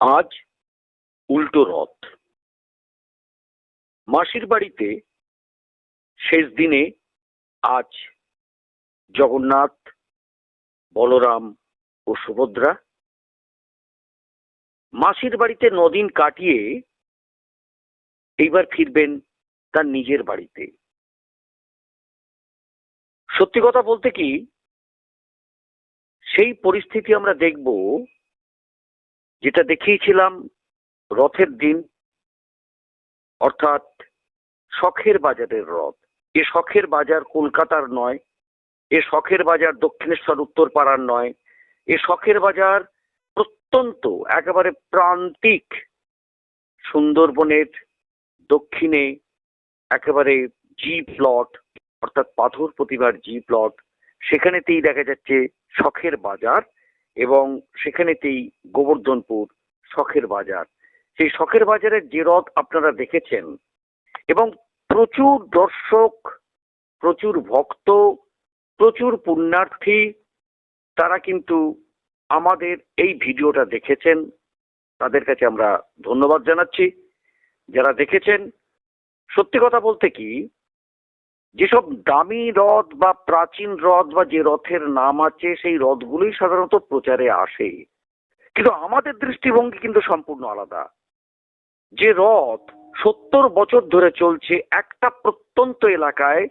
আজ উল্টো রথ। মাসির বাড়িতে শেষ দিনে আজ জগন্নাথ, বলরাম ও সুভদ্রা। মাসির বাড়িতে নদিন কাটিয়ে এইবার ফিরবেন তার নিজের বাড়িতে। সত্যি কথা বলতে কি, সেই পরিস্থিতি আমরা দেখব যেটা দেখিয়েছিলাম রথের দিন, অর্থাৎ শখের বাজারের রথ। এ শখের বাজার কলকাতার নয়, এ শখের বাজার দক্ষিণেশ্বর, উত্তরপাড়ার নয়, এ শখের বাজার প্রত্যন্ত, একেবারে প্রান্তিক সুন্দরবনের দক্ষিণে একেবারে জি প্লট অর্থাৎ পাথর প্রতিভার জি প্লট সেখানেতেই দেখা যাচ্ছে শখের বাজার এবং সেখানেতেই গোবর্ধনপুর শখের বাজার। সেই শখের বাজারের যে রথ আপনারা দেখেছেন এবং প্রচুর দর্শক, প্রচুর ভক্ত, প্রচুর পুণ্যার্থী, তারা কিন্তু আমাদের এই ভিডিওটা দেখেছেন। তাদের কাছে আমরা ধন্যবাদ জানাচ্ছি। যারা দেখেছেন, সত্যি কথা বলতে কি যেসব দামি রথ বা প্রাচীন রথ বা যে রথের নাম আছে, সেই রথগুলোই সাধারণত প্রচারে আসে। কিন্তু আমাদের দৃষ্টিভঙ্গি কিন্তু সম্পূর্ণ আলাদা। যে রথ সত্তর বছর ধরে চলছে একটা প্রত্যন্ত এলাকায়,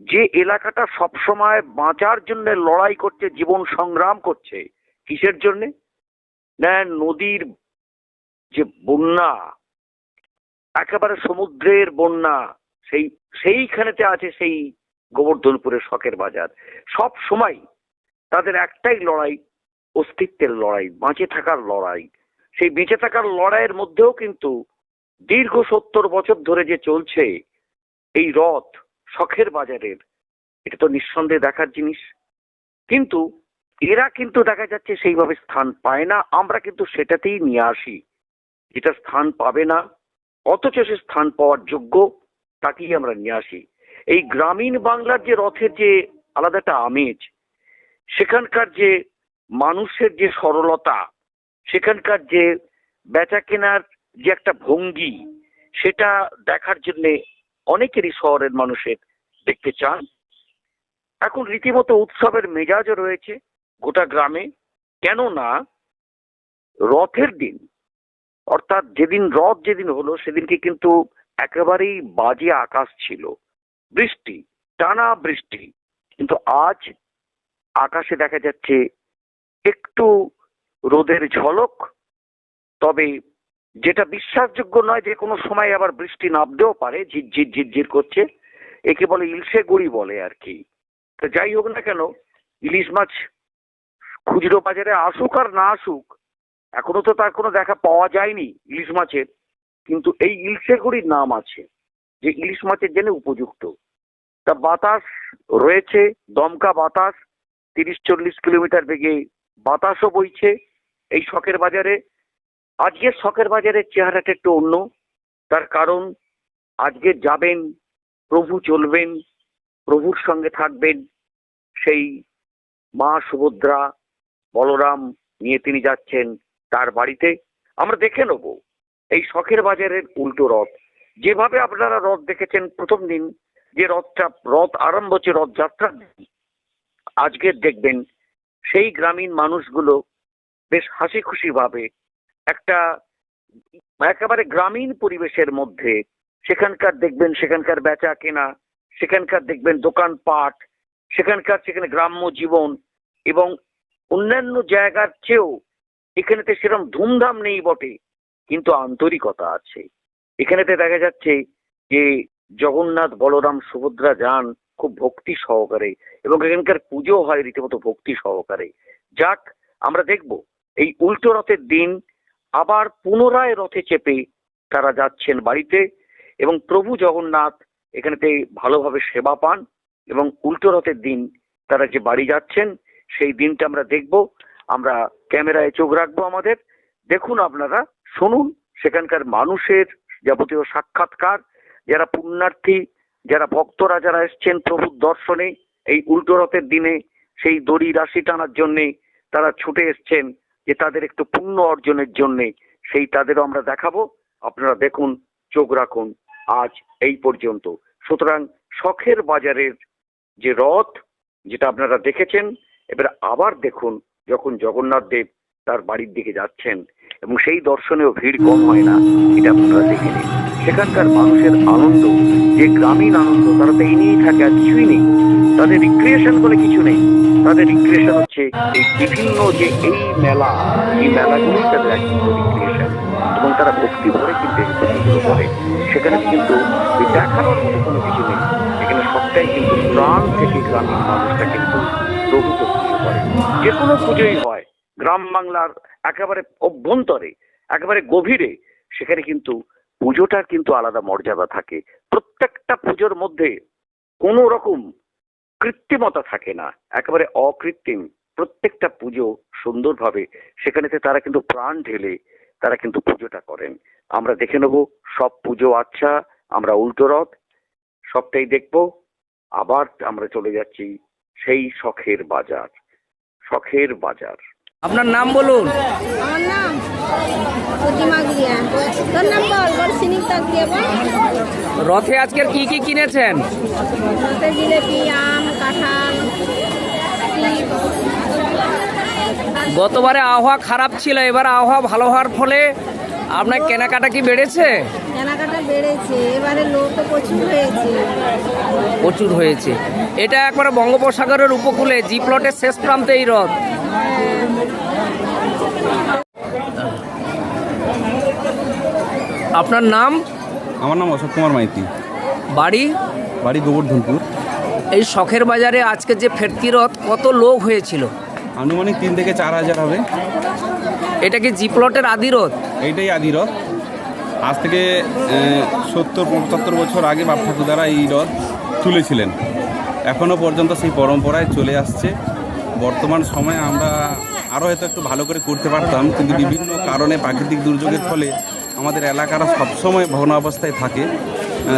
যে এলাকাটা সবসময় বাঁচার জন্য লড়াই করছে, জীবন সংগ্রাম করছে, কিসের জন্যে? না নদীর যে বন্যা, একেবারে সমুদ্রের বন্যা সেই, সেইখানেতে আছে সেই গোবর্ধনপুরের শখের বাজার। সব সময় তাদের একটাই লড়াই, অস্তিত্বের লড়াই, বাঁচে থাকার লড়াই। সেই বেঁচে থাকার লড়াইয়ের মধ্যেও কিন্তু দীর্ঘ সত্তর বছর ধরে যে চলছে এই রথ, শখের বাজারের, এটা তো নিঃসন্দেহে দেখার জিনিস। কিন্তু এরা কিন্তু দেখা যাচ্ছে সেইভাবে স্থান পায় না। আমরা কিন্তু সেটাতেই নিয়ে আসি। যেটা স্থান পাবে না, অথচ সে স্থান পাওয়ার যোগ্য তাকেই আমরা নিয়ে আসি। এই গ্রামীণ বাংলার যে রথের যে আলাদা একটা আমেজ, সেখানকার যে মানুষের যে সরলতা, সেখানকার যে বেচা কেনার যে একটা ভঙ্গি, সেটা দেখার জন্য অনেকেরই শহরের মানুষের দেখতে চান। এখন রীতিমতো উৎসবের মেজাজও রয়েছে গোটা গ্রামে। কেননা রথের দিন, অর্থাৎ যেদিন রথ যেদিন হলো, সেদিনকে কিন্তু একেবারেই বাজে আকাশ ছিল। বৃষ্টি, টানা বৃষ্টি। কিন্তু আজ আকাশে দেখা যাচ্ছে একটু রোদের ঝলক, তবে যেটা বিশ্বাসযোগ্য নয় যে কোনো সময় আবার বৃষ্টি নামতেও পারে ঝিরঝির ঝিরঝির করছে, একে বলে ইলশে গড়ি বলে আর কি। তো যাই হোক না কেন, ইলিশ মাছ খুচরো বাজারে আসুক আর না আসুক, এখনও তো তার কোনো দেখা পাওয়া যায়নি ইলিশ মাছের। কিন্তু এই ইলশে গড়ির নাম আছে, যে ইলিশ মাছের জন্য উপযুক্ত। তা বাতাস রয়েছে, দমকা বাতাস, তিরিশ চল্লিশ কিলোমিটার বেগে বাতাসও বইছে। এই শখের বাজারে আজকের শখের বাজারের চেহারাটা একটু অন্য। তার কারণ, আজকে যাবেন, প্রভু চলবেন, প্রভুর সঙ্গে থাকবেন। সেই মা সুভদ্রা, বলরাম নিয়ে তিনি যাচ্ছেন তার বাড়িতে। আমরা দেখে নেব। এই শখের বাজারের উল্টো রথ। যেভাবে আপনারা রথ দেখেছেন প্রথম দিন, যে রথটা, রথ আরম্ভ হচ্ছে রথযাত্রার দিন। আজকে দেখবেন সেই গ্রামীণ মানুষগুলো বেশ হাসি খুশি ভাবে একটা একেবারে গ্রামীণ পরিবেশের মধ্যে সেখানকার দেখবেন সেখানকার বেচা কেনা, সেখানকার দেখবেন দোকানপাট, সেখানকার সেখানে গ্রাম্য জীবন এবং অন্যান্য জায়গার চেয়েও এখানেতে সেরকম ধুমধাম নেই বটে। কিন্তু আন্তরিকতা আছে। এখানেতে দেখা যাচ্ছে যে জগন্নাথ, বলরাম, সুভদ্রা যান খুব ভক্তি সহকারে এবং এখানকার পুজো হয় রীতিমতো ভক্তি সহকারে। যাক, আমরা দেখব। এই উল্টো রথের দিন আবার পুনরায় রথে চেপে তারা যাচ্ছেন বাড়িতে এবং প্রভু জগন্নাথ এখানেতে ভালোভাবে সেবা পান এবং উল্টো রথের দিন তারা যে বাড়ি যাচ্ছেন, সেই দিনটা আমরা দেখব। আমরা ক্যামেরায় চোখ রাখব আমাদের। দেখুন আপনারা শুনুন, সেখানকার মানুষের যাবতীয় সাক্ষাৎকার, যারা পুণ্যার্থী, যারা ভক্তরা যারা এসছেন প্রভুর দর্শনে, এই উল্টো রথের দিনে, সেই দড়ি রাশি টানার জন্যে তারা ছুটে এসছেন, যে তাদের একটু পুণ্য অর্জনের জন্যে, সেই তাদেরও আমরা দেখাবো। আপনারা দেখুন, চোখ রাখুন, আজ এই পর্যন্ত। সুতরাং শখের বাজারের যে রথ, যেটা আপনারা দেখেছেন, এবার আবার দেখুন, যখন জগন্নাথ দেব তার বাড়ির দিকে যাচ্ছেন এবং সেই দর্শনেও ভিড় কম হয় না, এটা আপনারা দেখে নিন। সেখানকার মানুষের আনন্দ, যে গ্রামীণ আনন্দ, তারা তো এই নিয়েই থাকে, আর কিছুই নেই। তাদের রিক্রিয়েশন বলে কিছু নেই। তাদের রিক্রিয়েশন হচ্ছে এই বিভিন্ন যে এই মেলা, এই মেলাগুলোই তাদের একমাত্র রিক্রিয়েশন এবং তারা ভক্তি ভরে কিন্তু এই করে। সেখানে কিন্তু দেখানোর মতো কোনো কিছু নেই। এখানে সবটাই কিন্তু প্রাণ থেকে গ্রামীণ মানুষটা কিন্তু প্রভূত পুজো করে। যে কোনো পুজোই হয়। গ্রাম বাংলার একেবারে অভ্যন্তরে, একেবারে গভীরে, সেখানে কিন্তু পুজোটার কিন্তু আলাদা মর্যাদা থাকে। প্রত্যেকটা পুজোর মধ্যে কোনো রকম কৃত্রিমতা থাকে না, একেবারে অকৃত্রিম। প্রত্যেকটা পুজো সুন্দরভাবে, সেখানেতে তারা কিন্তু প্রাণ ঢেলে তারা কিন্তু পুজোটা করেন। আমরা দেখে নেব সব পুজো আচ্ছা আমরা উল্টো রথ, সবটাই দেখব। আবার আমরা চলে যাচ্ছি সেই শখের বাজার শখের বাজার। আপনার নাম বলুন? আমার নাম প্রতিমা গিয়া। তোর নাম বল বল সিনিতা গিয়া বল। রথে আজকের কি কি কিনেছেন? তাতে জিলেপি আম কাঁঠাল গতবারে আবহাওয়া খারাপ ছিল এবার আবহাওয়া ভালো হওয়ার ফলে আপনার কেনাকাটা কি বেড়েছে? কেনাকাটা বেড়েছে এবারে লোকও প্রচুর হয়েছে। প্রচুর হয়েছে। এটা একবারে বঙ্গোপসাগরের উপকূলে জি প্লটের শেষ প্রান্তে এই রথ। আপনার নাম? আমার নাম অশোক কুমার মাইতি। বাড়ি? বাড়ি গোবর্ধনপুর। এই শখের বাজারে আজকে যে ফেরতি রথ কত লোক হয়েছিল? আনুমানিক তিন থেকে চার হাজার হবে। এটা কি জি প্লটের আদি রথ? এইটাই আদি রথ। আজ থেকে সত্তর পঁচাত্তর বছর আগে বাপ ঠাকুরদারা এই রথ তুলেছিলেন। এখনও পর্যন্ত সেই পরম্পরায় চলে আসছে। বর্তমান সময়ে আমরা আরও হয়তো একটু ভালো করে করতে পারতাম কিন্তু বিভিন্ন কারণে প্রাকৃতিক দুর্যোগের ফলে আমাদের এলাকারা সবসময় ভগ্নাবস্থায় থাকে।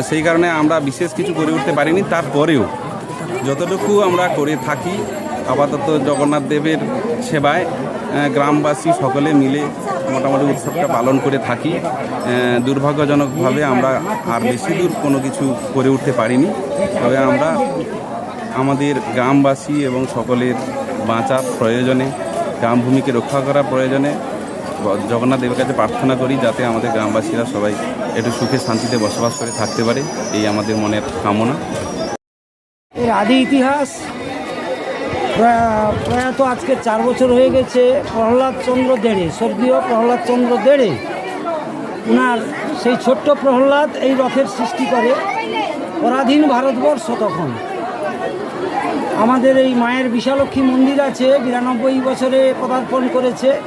সেই কারণে আমরা বিশেষ কিছু করে উঠতে পারিনি। তারপরেও যতটুকু আমরা করে থাকি, আপাতত জগন্নাথ দেবের সেবায় গ্রামবাসী সকলে মিলে মোটামুটি উৎসবটা পালন করে থাকি। দুর্ভাগ্যজনকভাবে আমরা আর বেশি দূর কোনো কিছু করে উঠতে পারিনি। তবে আমরা আমাদের গ্রামবাসী এবং সকলের বাঁচার প্রয়োজনে, গ্রামভূমিকে রক্ষা করার প্রয়োজনে জগন্নাথ দেবের কাছে প্রার্থনা করি যাতে আমাদের গ্রামবাসীরা সবাই একটু সুখে শান্তিতে বসবাস করে থাকতে পারে। এই আমাদের মনের কামনা। এর আদি ইতিহাস প্রায়- প্রয়াত আজকে চার বছর হয়ে গেছে প্রহ্লাদ চন্দ্র দেড়ে, স্বর্গীয় প্রহ্লাদ চন্দ্র দেড়ে। ওনার সেই ছোট্ট প্রহ্লাদ এই রথের সৃষ্টি করে পরাধীন ভারতবর্ষ তখন। আমাদের এই মায়ের বিশালক্ষী মন্দির আছে, বিরানব্বই বছরে পদার্পণ করেছে।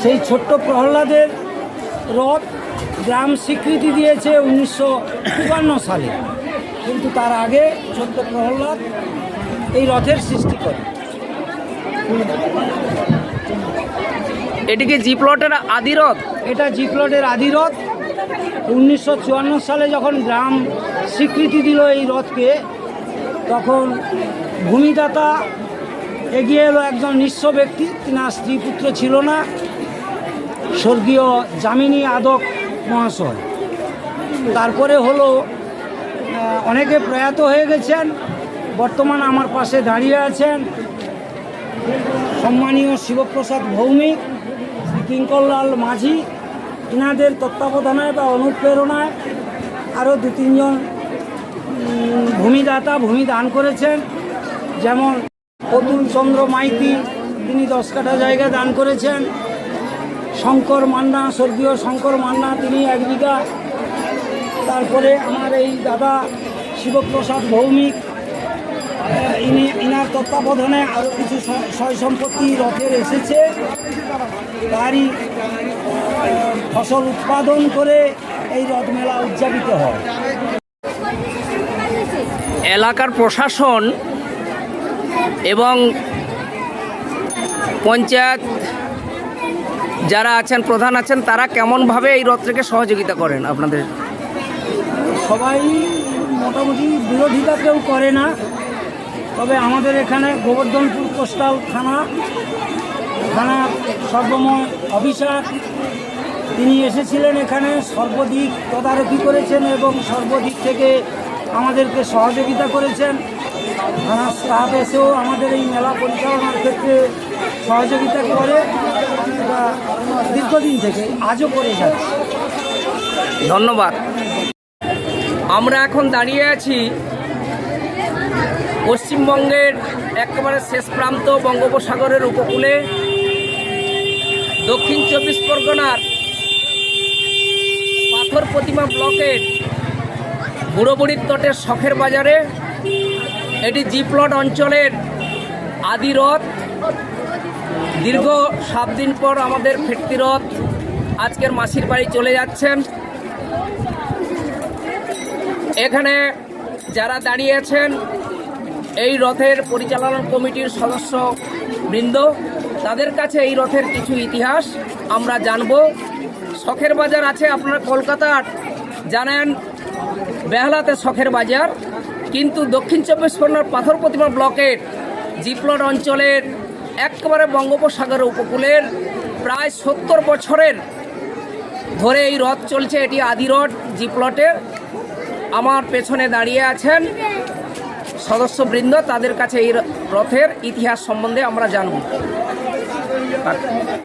সেই ছোট্ট প্রহ্লাদের রথ গ্রাম স্বীকৃতি দিয়েছে উনিশশো চুয়ান্ন সালে। কিন্তু তার আগে ছোট্ট প্রহ্লাদ এই রথের সৃষ্টি করে। এটি কি জি প্লটের আদি রথ? এটা জিপ্লটের আদি রথ। উনিশশো চুয়ান্ন সালে যখন গ্রাম স্বীকৃতি দিল এই রথকে তখন ভূমিদাতা এগিয়ে এলো একজন নিঃস্ব ব্যক্তি। তিনার স্ত্রী পুত্র ছিল না। স্বর্গীয় জামিনী আদক মহাশয়। তারপরে হলো অনেকে প্রয়াত হয়ে গেছেন, বর্তমান আমার পাশে দাঁড়িয়ে আছেন সম্মানীয় শিবপ্রসাদ ভৌমিক কিঙ্করলাল মাঝি, ইনাদের তত্ত্বাবধানায় বা অনুপ্রেরণায় আরও দু তিনজন ভূমিদাতা ভূমি দান করেছেন। যেমন অতুল চন্দ্র মাইতি, তিনি দশ কাঠা জায়গা দান করেছেন। শঙ্কর মান্না, স্বর্গীয় শঙ্কর মান্না, তিনি এক বিঘা। তারপরে আমার এই দাদা শিবপ্রসাদ ভৌমিক ইনি, ইনার তত্ত্বাবধানে আরও কিছু সয় সম্পত্তি রথের এসেছে। তারই ফসল উৎপাদন করে এই রথ মেলা উদযাপিত হয়। এলাকার প্রশাসন এবং পঞ্চায়েত যারা আছেন, প্রধান আছেন, তারা কেমনভাবে এই রথটাকে সহযোগিতা করেন আপনাদের? সবাই মোটামুটি বিরোধিতা কেউ করে না। তবে আমাদের এখানে গোবর্ধনপুর কোস্টাল থানা থানা সর্বময় অফিসার। তিনি এসেছিলেন এখানে, সর্বদিক তদারকি করেছেন এবং সর্বদিক থেকে আমাদেরকে সহযোগিতা করেছেন। থানার স্টাফ এসেও আমাদের এই মেলা পরিচালনার ক্ষেত্রে সহযোগিতা করে। দীর্ঘদিন থেকে আজও করে যাচ্ছে। ধন্যবাদ। আমরা এখন দাঁড়িয়ে আছি পশ্চিমবঙ্গের একেবারে শেষ প্রান্ত বঙ্গোপসাগরের উপকূলে। দক্ষিণ চব্বিশ পরগনার পাথর প্রতিমা ব্লকের বুড়োবুড়ির তটের শখের বাজারে এটি জিপ্লট অঞ্চলের আদি রথ। দীর্ঘ সাত দিন পর আমাদের ফিরতি রথ আজকের মাসির বাড়ি চলে যাচ্ছেন। এখানে যারা দাঁড়িয়েছেন এই রথের পরিচালনা কমিটির সদস্য বৃন্দ, তাদের কাছে এই রথের কিছু ইতিহাস আমরা জানব। শখের বাজার আছে আপনারা কলকাতার, জানেন, বেহালাতে শখের বাজার, কিন্তু দক্ষিণ চব্বিশ পরগনার পাথর প্রতিমা ব্লকের জিপ্লট অঞ্চলের একেবারে বঙ্গোপসাগর উপকূলের প্রায় সত্তর বছরের ধরে এই রথ চলছে, এটি আদি রথ জিপ্লটের আমার পেছনে দাঁড়িয়ে আছেন সদস্যবৃন্দ, তাদের কাছে এই রথের ইতিহাস সম্বন্ধে আমরা জানব।